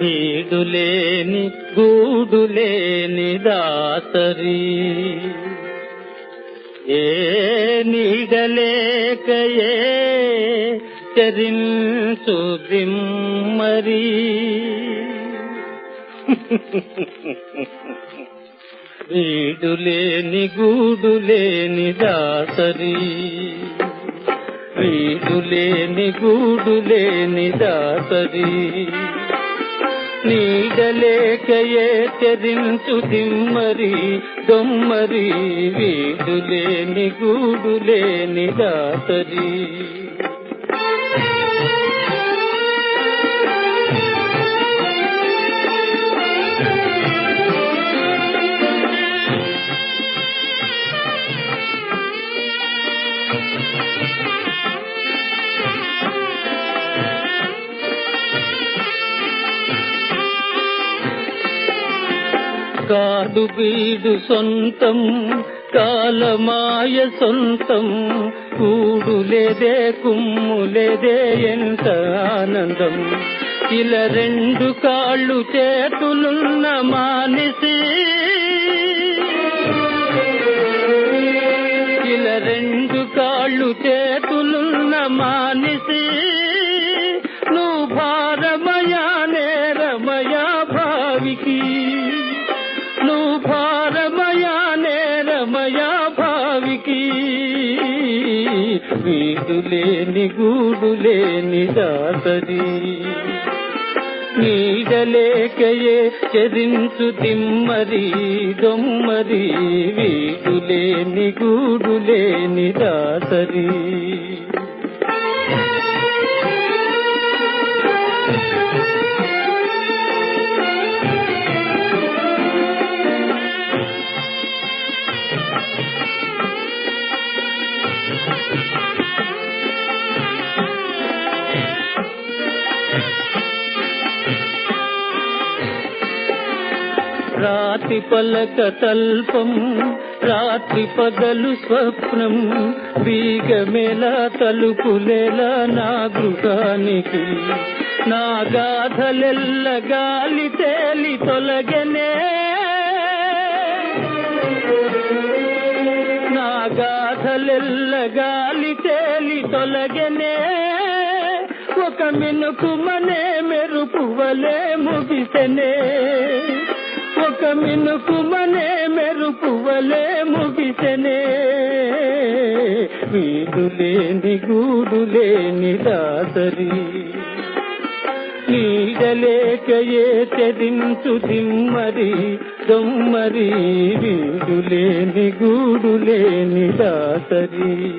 భీడులేని గూడులేని దాసరి. ఏ నీడలేక ఏ చరించు దిమ్మరి వీడులేని గూడులేని దాసరి. వీడులేని గూడులేని దాసరి. నీడలేకయే తెరించు దిమ్మరి దొమ్మరి వీడులేని గూడులేని దాసరి. కాదు వీడు సొంతం కాలమాయ సొంతం. కూడు లేదే కుమ్ము లేదే ఎంత ఆనందం. ఇలా రెండు కాళ్ళు చేతులున్న మానిసి చెట్లు భారమయా నేరమయా భావికి. వీడు లేని గూడు లేని దాసరి. నీడలేకయే చెరించు తిమ్మరి దొమ్మరి. వీడు లేని గూడు లేని దాసరి. రాతి పలక తల్పం రాత్రి పగలు స్వప్నం బీగమేల తలుపులేలా నా గృహానికి. నా గాథలెల్ల గాలి తేలి తొలగనే. నా గాథలెల్ల గాలి తేలి తొలగనే. ఒక మినుకు మనే మెరుపువలే ముగిసెనే. ఒక మినుకుమనే మెరుపువలే ముగిసెనే గూడు లేని దాసరి. నీడలేక ఏ చెరించు దిమ్మరి దొమ్మరి. వీడు లేని గూడు లేని దాసరి.